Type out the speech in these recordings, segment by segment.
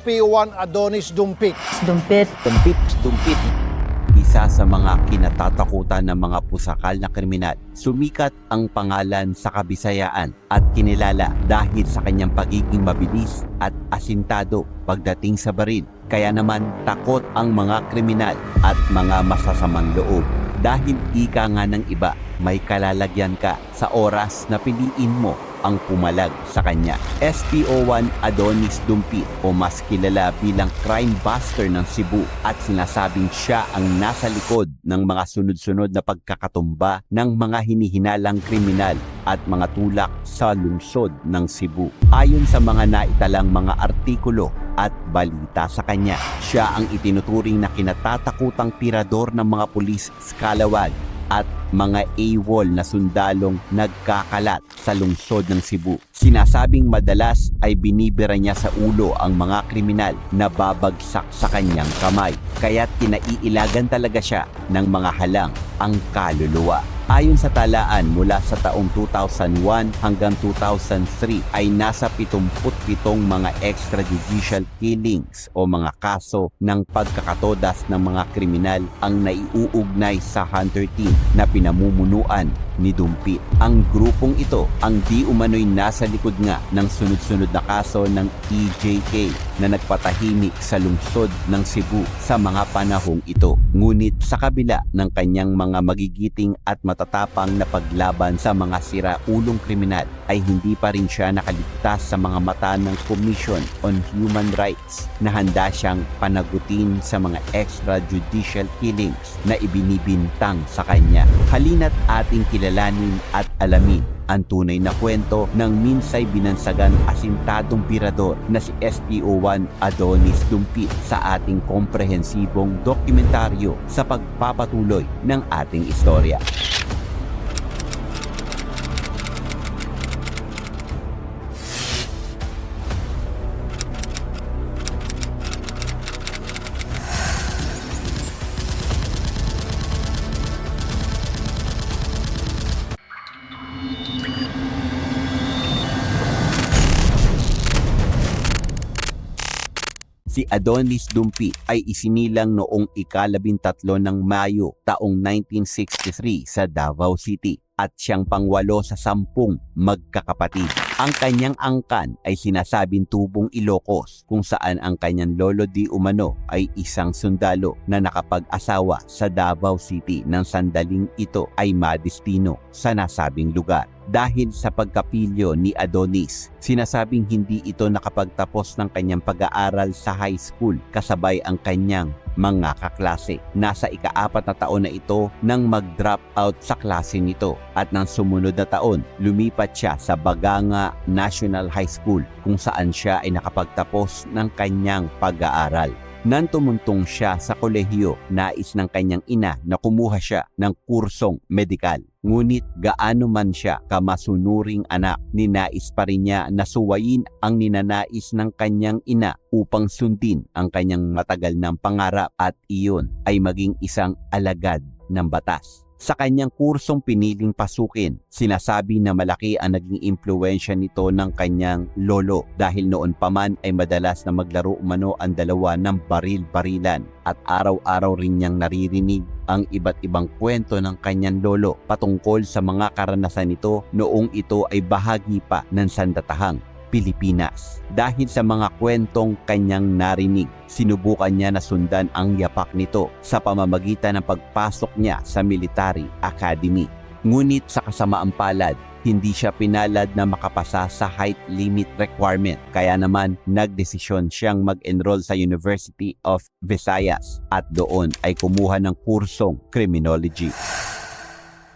P1 Adonis Dumpik. Dumpit. Dumpit, dumpit. Isa sa mga kinatatakutan ng mga pusakal na kriminal. Sumikat ang pangalan sa kabisayaan at kinilala dahil sa kanyang pagiging mabilis at asintado pagdating sa baril. Kaya naman takot ang mga kriminal at mga masasamang loob. Dahil ika nga ng iba, may kalalagyan ka sa oras na piliin mo ang pumalag sa kanya. SPO1 Adonis Dumpit o mas kilala bilang crime buster ng Cebu at sinasabing siya ang nasa likod ng mga sunod-sunod na pagkakatumba ng mga hinihinalang kriminal at mga tulak sa lungsod ng Cebu. Ayon sa mga naitalang mga artikulo at balita sa kanya, siya ang itinuturing na kinatatakutang tirador ng mga pulis sa at mga AWOL na sundalong nagkakalat sa lungsod ng Cebu. Sinasabing madalas ay binibira niya sa ulo ang mga kriminal na babagsak sa kanyang kamay. Kaya't kinaiilagan talaga siya ng mga halang ang kaluluwa. Ayon sa talaan mula sa taong 2001 hanggang 2003 ay nasa 77 mga extrajudicial killings o mga kaso ng pagkakatodas ng mga kriminal ang naiuugnay sa Hunter Team na pinamumunuan ni Dumpit. Ang grupong ito ang di umano'y nasa likod nga ng sunod-sunod na kaso ng EJK na nagpatahimik sa lungsod ng Cebu sa mga panahong ito. Ngunit sa kabila ng kanyang mga magigiting at matatapang na paglaban sa mga sira-ulong kriminal ay hindi pa rin siya nakaligtas sa mga mata ng Commission on Human Rights na handa siyang panagutin sa mga extrajudicial killings na ibinibintang sa kanya. Halina't ating kilalanin at alamin ang tunay na kwento ng minsay binansagan asintadong pirador na si SPO1 Adonis Dumpit sa ating komprehensibong dokumentaryo sa pagpapatuloy ng ating istorya. Si Adonis Dumpi ay isinilang noong ikalabintatlo ng Mayo taong 1963 sa Davao City at siyang pangwalo sa sampung magkakapatid. Ang kanyang angkan ay sinasabing tubong Ilocos kung saan ang kanyang lolo di umano ay isang sundalo na nakapag-asawa sa Davao City nang sandaling ito ay madistino sa nasabing lugar dahil sa pagkapilyo ni Adonis. Sinasabing hindi ito nakapagtapos ng kanyang pag-aaral sa high school kasabay ang kanyang mga kaklase. Nasa ikaapat na taon na ito nang mag-drop out sa klase nito at nang sumunod na taon, lumipat siya sa Baganga National High School kung saan siya ay nakapagtapos ng kanyang pag-aaral. Nang tumuntong siya sa kolehiyo, nais ng kanyang ina na kumuha siya ng kursong medikal. Ngunit gaano man siya kamasunuring anak, ninais pa rin niya na suwayin ang ninanais ng kanyang ina upang sundin ang kanyang matagal ng pangarap at iyon ay maging isang alagad ng batas. Sa kanyang kursong piniling pasukin, sinasabi na malaki ang naging impluensya nito ng kanyang lolo dahil noon pa man ay madalas na maglaro umano ang dalawa ng baril-barilan at araw-araw rin niyang naririnig ang iba't ibang kwento ng kanyang lolo patungkol sa mga karanasan nito noong ito ay bahagi pa ng sandatahang Pilipinas. Dahil sa mga kwentong kanyang narinig, sinubukan niya na sundan ang yapak nito sa pamamagitan ng pagpasok niya sa Military Academy. Ngunit sa kasamaang palad, hindi siya pinalad na makapasa sa height limit requirement. Kaya naman, nagdesisyon siyang mag-enroll sa University of Visayas at doon ay kumuha ng kursong criminology.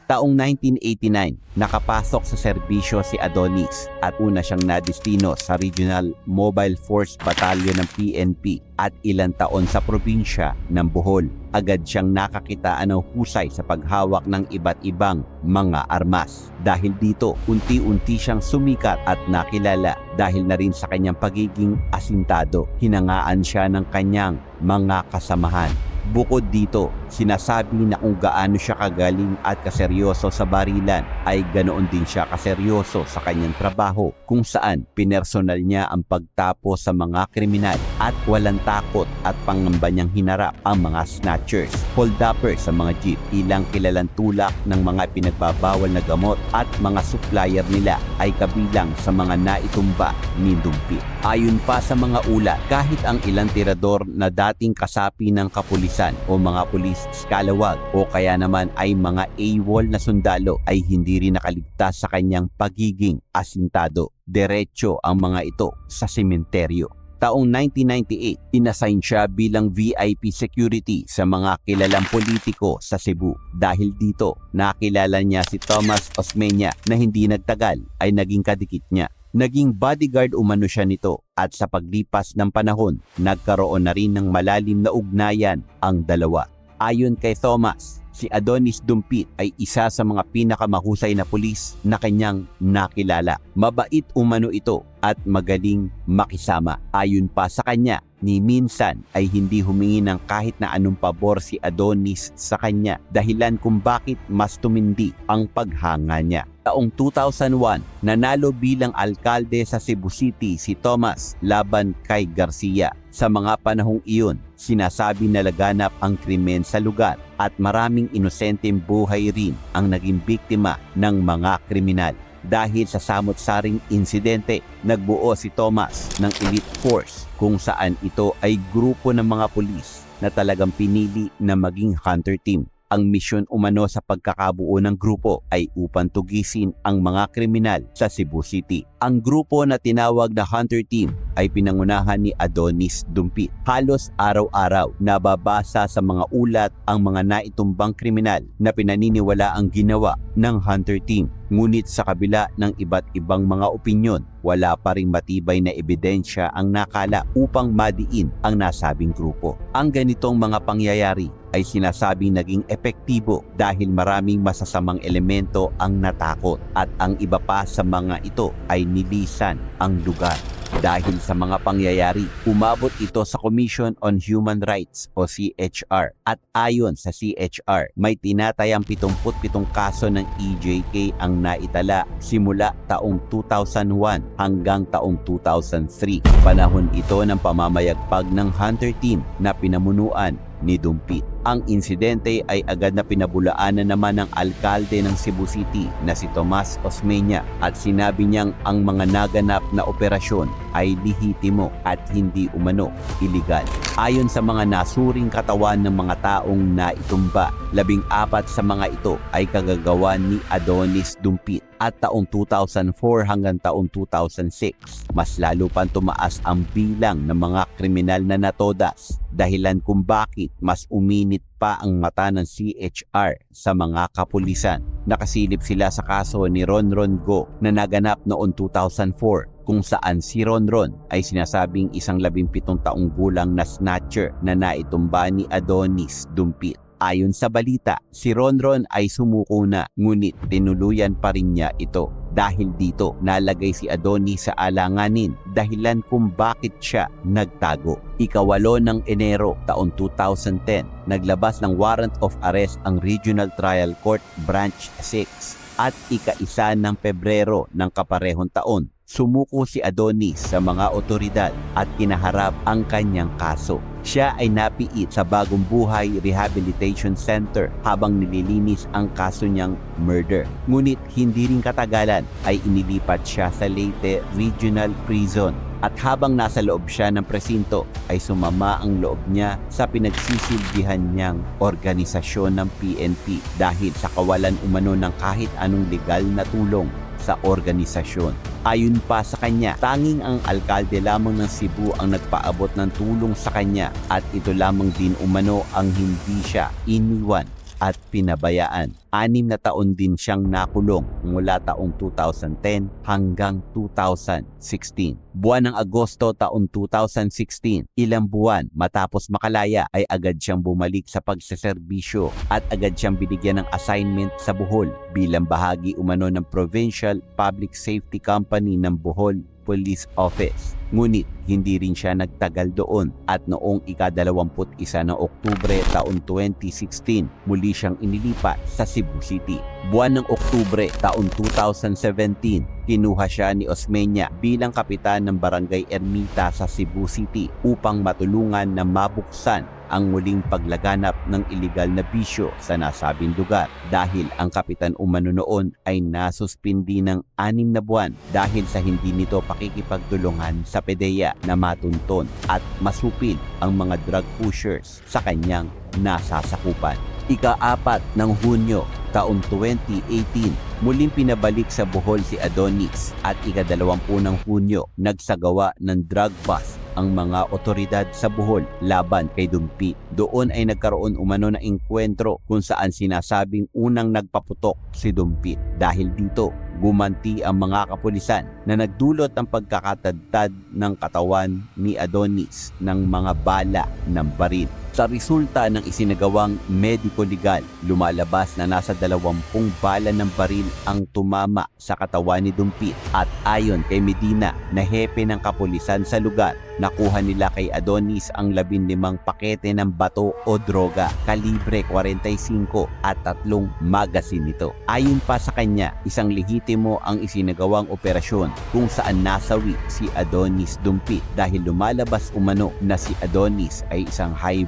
Taong 1989, nakapasok sa serbisyo si Adonis at una siyang nadistino sa Regional Mobile Force Battalion ng PNP at ilang taon sa probinsya ng Bohol. Agad siyang nakakitaan ng husay sa paghawak ng iba't ibang mga armas. Dahil dito, unti-unti siyang sumikat at nakilala dahil na rin sa kanyang pagiging asintado. Hinangaan siya ng kanyang mga kasamahan. Bukod dito, Sinasabi na kung gaano siya kagaling at kaseryoso sa barilan ay ganoon din siya kaseryoso sa kanyang trabaho kung saan pinersonal niya ang pagtapo sa mga kriminal at walang takot at pangamba niyang hinarap ang mga snatchers, hold-uppers sa mga jeep ilang kilalang tulak ng mga pinagbabawal na gamot at mga supplier nila ay kabilang sa mga naitumba ni Dumpi. Ayon pa sa mga ulat, kahit ang ilang tirador na dating kasapi ng kapulisan o mga pulis scalawag o kaya naman ay mga AWOL na sundalo ay hindi rin nakaligtas sa kanyang pagiging asintado. Diretso ang mga ito sa sementeryo. Taong 1998, inassign siya bilang VIP security sa mga kilalang politiko sa Cebu. Dahil dito, nakilala niya si Thomas Osmeña na hindi nagtagal ay naging kadikit niya. Naging bodyguard umano siya nito at sa paglipas ng panahon, nagkaroon na rin ng malalim na ugnayan ang dalawa. Ayon kay Thomas, si Adonis Dumpit ay isa sa mga pinakamahusay na pulis na kanyang nakilala. Mabait umano ito at magaling makisama. Ayon pa sa kanya, ni minsan ay hindi humingi ng kahit na anong pabor si Adonis sa kanya dahilan kung bakit mas tumindi ang paghanga niya. Taong 2001, nanalo bilang alkalde sa Cebu City si Thomas laban kay Garcia. Sa mga panahong iyon, sinasabi na laganap ang krimen sa lugar at maraming inosenteng buhay rin ang naging biktima ng mga kriminal. Dahil sa samot-saring insidente, nagbuo si Thomas ng elite force kung saan ito ay grupo ng mga pulis na talagang pinili na maging hunter team. Ang misyon umano sa pagkakabuo ng grupo ay upang tugisin ang mga kriminal sa Cebu City. Ang grupo na tinawag na Hunter Team ay pinangunahan ni Adonis Dumpit. Halos araw-araw nababasa sa mga ulat ang mga naitumbang kriminal na pinaniniwala ang ginawa ng Hunter Team. Ngunit sa kabila ng iba't ibang mga opinyon, wala pa ring matibay na ebidensya ang nakala upang madiin ang nasabing grupo. Ang ganitong mga pangyayari ay sinasabing naging epektibo dahil maraming masasamang elemento ang natakot at ang iba pa sa mga ito ay nilisan ang lugar. Dahil sa mga pangyayari, umabot ito sa Commission on Human Rights o CHR. At ayon sa CHR, may tinatayang 77 kaso ng EJK ang naitala simula taong 2001 hanggang taong 2003. Panahon ito ng pamamayagpag ng Hunter Team na pinamunuan ni Dumpit. Ang insidente ay agad na pinabulaanan naman ng alkalde ng Cebu City na si Tomas Osmeña at sinabi niyang ang mga naganap na operasyon ay lihitimo at hindi umano iligal. Ayon sa mga nasuring katawan ng mga taong naitumba, labing apat sa mga ito ay kagagawan ni Adonis Dumpit at taong 2004 hanggang taong 2006. Mas lalo pang tumaas ang bilang ng mga kriminal na natodas dahilan kung bakit mas uminit pa ang mata ng CHR sa mga kapulisan. Nakasilip sila sa kaso ni Ron Ron Go na naganap noong 2004 kung saan si Ron Ron ay sinasabing isang labimpitong taong gulang na snatcher na naitumba ni Adonis Dumpit. Ayon sa balita, si Ronron ay sumuko na ngunit tinuluyan pa rin niya ito. Dahil dito, nalagay si Adonis sa alanganin dahilan kung bakit siya nagtago. Ikawalo ng Enero taon 2010, naglabas ng warrant of arrest ang Regional Trial Court Branch 6 at ika-isa ng Pebrero ng kaparehong taon sumuko si Adonis sa mga otoridad at kinaharap ang kanyang kaso. Siya ay napiit sa Bagong Buhay Rehabilitation Center habang nililinis ang kaso niyang murder. Ngunit hindi rin katagalan ay inilipat siya sa Leyte Regional Prison at habang nasa loob siya ng presinto ay sumama ang loob niya sa pinagsisilbihan niyang organisasyon ng PNP dahil sa kawalan umano ng kahit anong legal na tulong sa organisasyon. Ayon pa sa kanya, tanging ang alkalde lamang ng Cebu ang nagpaabot ng tulong sa kanya at ito lamang din umano ang hindi siya iniwan at pinabayaan. Anim na taon din siyang nakulong mula taong 2010 hanggang 2016. Buwan ng Agosto taong 2016, ilang buwan matapos makalaya ay agad siyang bumalik sa pagseserbisyo at agad siyang binigyan ng assignment sa Bohol bilang bahagi umano ng Provincial Public Safety Company ng Bohol Police Office. Ngunit hindi rin siya nagtagal doon at noong ika-21 ng Oktubre taon 2016 muli siyang inilipat sa Cebu City. Buwan ng Oktubre taon 2017, kinuha siya ni Osmeña bilang kapitan ng Barangay Ermita sa Cebu City upang matulungan na mabuksan ang muling paglaganap ng iligal na bisyo sa nasabing lugar dahil ang kapitan umano noon ay nasuspindi ng anim na buwan dahil sa hindi nito pakikipagtulungan sa PDEA na matunton at masupil ang mga drug pushers sa kanyang nasasakupan. Ika-apat ng Hunyo taong 2018, muling pinabalik sa Bohol si Adonis at ika-dalawampu ng Hunyo nagsagawa ng drug bust ang mga otoridad sa Bohol laban kay Dumpi. Doon ay nagkaroon umano ng engkwentro kung saan sinasabing unang nagpaputok si Dumpi. Dahil dito, gumanti ang mga kapulisan na nagdulot ng pagkakatadtad ng katawan ni Adonis ng mga bala ng baril. Sa resulta ng isinagawang mediko-legal, lumalabas na nasa dalawampung bala ng baril ang tumama sa katawan ni Dumpit at ayon kay Medina na hepe ng kapulisan sa lugar, nakuha nila kay Adonis ang 15 pakete ng bato o droga kalibre 45 at tatlong magasin nito. Ayon pa sa kanya, isang lehitimo ang isinagawang operasyon kung saan nasawi si Adonis Dumpit dahil lumalabas umano na si Adonis ay isang high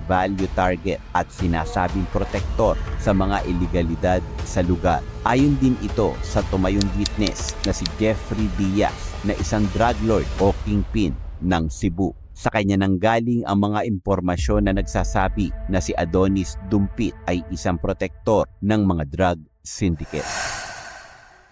target at sinasabing protektor sa mga ilegalidad sa lugar. Ayon din ito sa tumayong witness na si Jeffrey Diaz na isang drug lord o kingpin ng Cebu. Sa kanya nanggaling ang mga impormasyon na nagsasabi na si Adonis Dumpit ay isang protektor ng mga drug syndicate.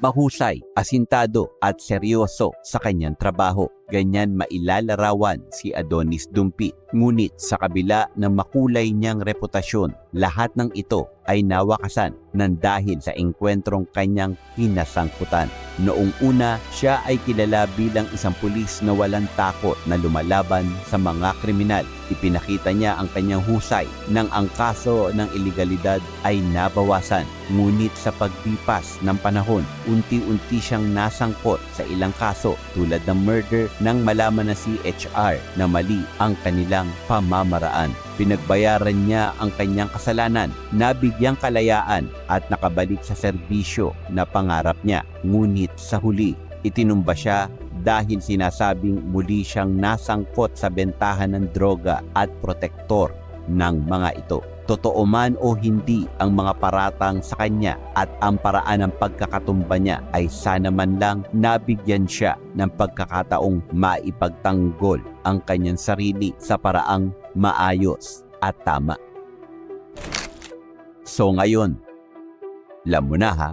Mahusay, asintado at seryoso sa kanyang trabaho. Ganyan mailalarawan si Adonis Dumpi. Ngunit sa kabila ng makulay niyang reputasyon, lahat ng ito ay nawakasan ng dahil sa engkwentrong kanyang kinasangkutan. Noong una, siya ay kilala bilang isang pulis na walang takot na lumalaban sa mga kriminal. Ipinakita niya ang kanyang husay nang ang kaso ng ilegalidad ay nabawasan. Ngunit sa pagpipas ng panahon, unti-unti siyang nasangkot sa ilang kaso tulad ng murder nang malaman na si HR na mali ang kanilang pamamaraan. Pinagbayaran niya ang kanyang kasalanan, nabigyang kalayaan at nakabalik sa serbisyo na pangarap niya. Ngunit sa huli, itinumba siya dahil sinasabing muli siyang nasangkot sa bentahan ng droga at protektor ng mga ito. Totoo man o hindi ang mga paratang sa kanya at ang paraan ng pagkakatumba niya ay sana man lang nabigyan siya ng pagkakataong maipagtanggol ang kanyang sarili sa paraang maayos at tama. So ngayon, alam mo na ha,